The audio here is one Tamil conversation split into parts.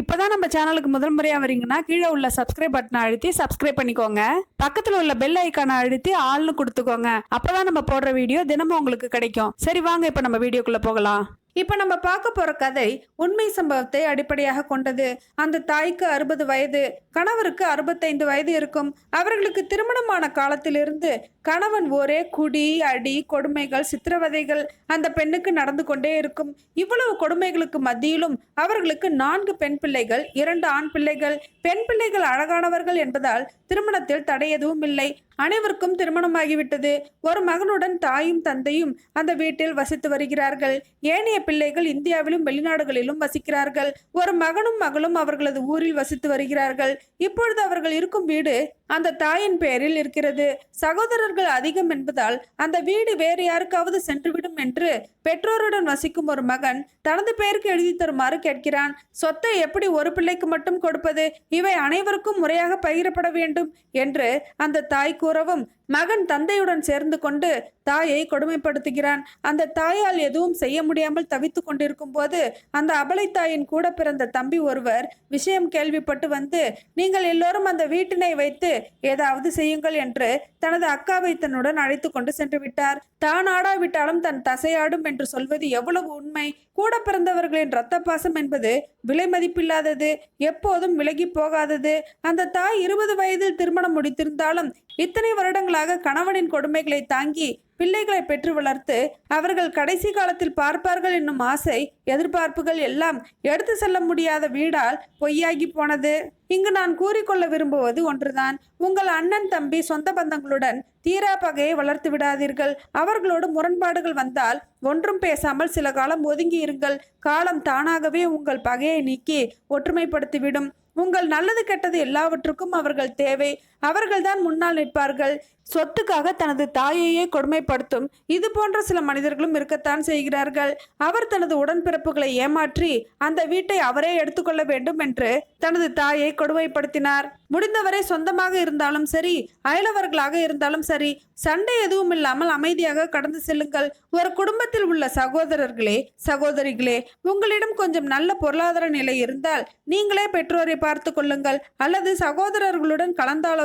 இப்போதான் நம்ம சேனலுக்கு முதல் முறையாக வரீங்கன்னா கீழே உள்ள சப்ஸ்கிரைப் பட்டனை அழுத்தி சப்ஸ்கிரைப் பண்ணிக்கோங்க. பக்கத்தில் உள்ள பெல் ஐக்கானை அழுத்தி ஆள்னு கொடுத்துக்கோங்க. அப்போதான் நம்ம போடுற வீடியோ தினமும் உங்களுக்கு கிடைக்கும். சரி வாங்க இப்போ நம்ம வீடியோக்குள்ளே போகலாம். இப்போ நம்ம பார்க்க போகிற கதை உண்மை சம்பவத்தை அடிப்படையாக கொண்டது. அந்த தாய்க்கு அறுபது வயது கணவருக்கு அறுபத்தைந்து வயது இருக்கும். அவர்களுக்கு திருமணமான காலத்திலிருந்து கணவன் ஒரே குடி அடி கொடுமைகள் சித்திரவதைகள் அந்த பெண்ணுக்கு நடந்து கொண்டே இருக்கும். இவ்வளவு கொடுமைகளுக்கு மத்தியிலும் அவர்களுக்கு நான்கு பெண் பிள்ளைகள் இரண்டு ஆண் பிள்ளைகள். பெண் பிள்ளைகள் அழகானவர்கள் என்பதால் திருமணத்தில் தடை எதுவும் இல்லை. அனைவருக்கும் திருமணமாகிவிட்டது. ஒரு மகனுடன் தாயும் தந்தையும் அந்த வீட்டில் வசித்து வருகிறார்கள். ஏனைய பிள்ளைகள் இந்தியாவிலும் வெளிநாடுகளிலும் வசிக்கிறார்கள். ஒரு மகனும் மகளும் அவர்களது ஊரில் வசித்து வருகிறார்கள். இப்பொழுது அவர்கள் இருக்கும் வீடு அந்த தாயின் பெயரில் இருக்கிறது. சகோதரர் மாணவர்கள் அதிகம் என்பதால் அந்த வீடு வேறு யாருக்காவது சென்றுவிடும் என்று பெற்றோருடன் வசிக்கும் ஒரு மகன் தனது பெயருக்கு எழுதி தருமாறு கேட்கிறான். சொத்தை எப்படி ஒரு பிள்ளைக்கு மட்டும் கொடுப்பது? இவை அனைவருக்கும் முறையாக பகிரப்பட வேண்டும் என்று அந்த தாய் கூறவும் மகன் தந்தையுடன் சேர்ந்து கொண்டு தாயை கொடுமைப்படுத்துகிறான். அந்த தாயால் எதுவும் செய்ய முடியாமல் தவித்து கொண்டிருக்கும் போது அந்த அபலை தாயின் கூட பிறந்த தம்பி ஒருவர் விஷயம் கேள்விப்பட்டு வந்து நீங்கள் எல்லோரும் அந்த வீட்டினை வைத்து ஏதாவது செய்யுங்கள் என்று தனது அக்காவை தன்னுடன் அழைத்து கொண்டு சென்று விட்டார். தான் ஆடாவிட்டாலும் தன் தசையாடும் என்று சொல்வது எவ்வளவு உண்மை? கூட பிறந்தவர்களின் இரத்த பாசம் என்பது விலை மதிப்பில்லாதது எப்போதும் விலகி போகாதது. அந்த தாய் இருபது வயதில் திருமணம் முடித்திருந்தாலும் இத்தனை வருடங்களாக கணவனின் கொடுமைகளை தாங்கி பிள்ளைகளை பெற்று வளர்த்து அவர்கள் கடைசி காலத்தில் பார்ப்பார்கள் என்னும் ஆசை எதிர்பார்ப்புகள் எல்லாம் எடுத்து செல்ல முடியாத வீடால் பொய்யாகி போனது. இங்கு நான் கூறிக்கொள்ள விரும்புவது ஒன்றுதான். உங்கள் அண்ணன் தம்பி சொந்த பந்தங்களுடன் தீரா பகையை வளர்த்து விடாதீர்கள். அவர்களோடு முரண்பாடுகள் வந்தால் ஒன்றும் பேசாமல் சில காலம் ஒதுங்கி இருங்கள். காலம் தானாகவே உங்கள் பகையை நீக்கி ஒற்றுமைப்படுத்திவிடும். உங்கள் நல்லது கெட்டது எல்லாவற்றுக்கும் அவர்கள் தேவை. அவர்கள்தான் முன்னால் நிற்பார்கள். சொத்துக்காக தனது தாயையே கொடுமைப்படுத்தும். இது போன்ற சில மனிதர்களும் இருக்கத்தான் செய்கிறார்கள். அவர் தனது உடன்பிறப்புகளை ஏமாற்றி அந்த வீட்டை அவரே எடுத்துக்கொள்ள வேண்டும் என்று தனது தாயை கொடுமைப்படுத்தினார். முடிந்தவரை சொந்தமாக இருந்தாலும் சரி அயலவர்களாக இருந்தாலும் சரி சண்டை எதுவும் இல்லாமல் அமைதியாக கடந்து செல்லுங்கள். ஒரு குடும்பத்தில் உள்ள சகோதரர்களே சகோதரிகளே உங்களிடம் கொஞ்சம் நல்ல பொருளாதார நிலை இருந்தால் நீங்களே பெற்றோரை பார்த்து கொள்ளுங்கள். அல்லது சகோதரர்களுடன்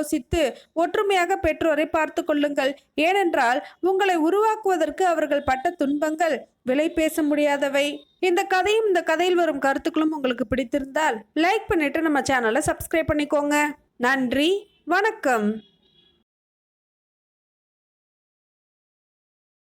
யோசித்து ஒற்றுமையாக பெற்றோரை பார்த்து கொள்ளுங்கள். ஏனென்றால் உங்களை உருவாக்குவதற்கு அவர்கள் பட்ட துன்பங்கள் விலை பேச முடியாதவை. இந்த கதையும் இந்த கதையில் வரும் கருத்துக்களும் உங்களுக்கு பிடித்திருந்தால் லைக் பண்ணிட்டு நம்ம சேனலை சப்ஸ்கிரைப் பண்ணிக்கோங்க. நன்றி வணக்கம்.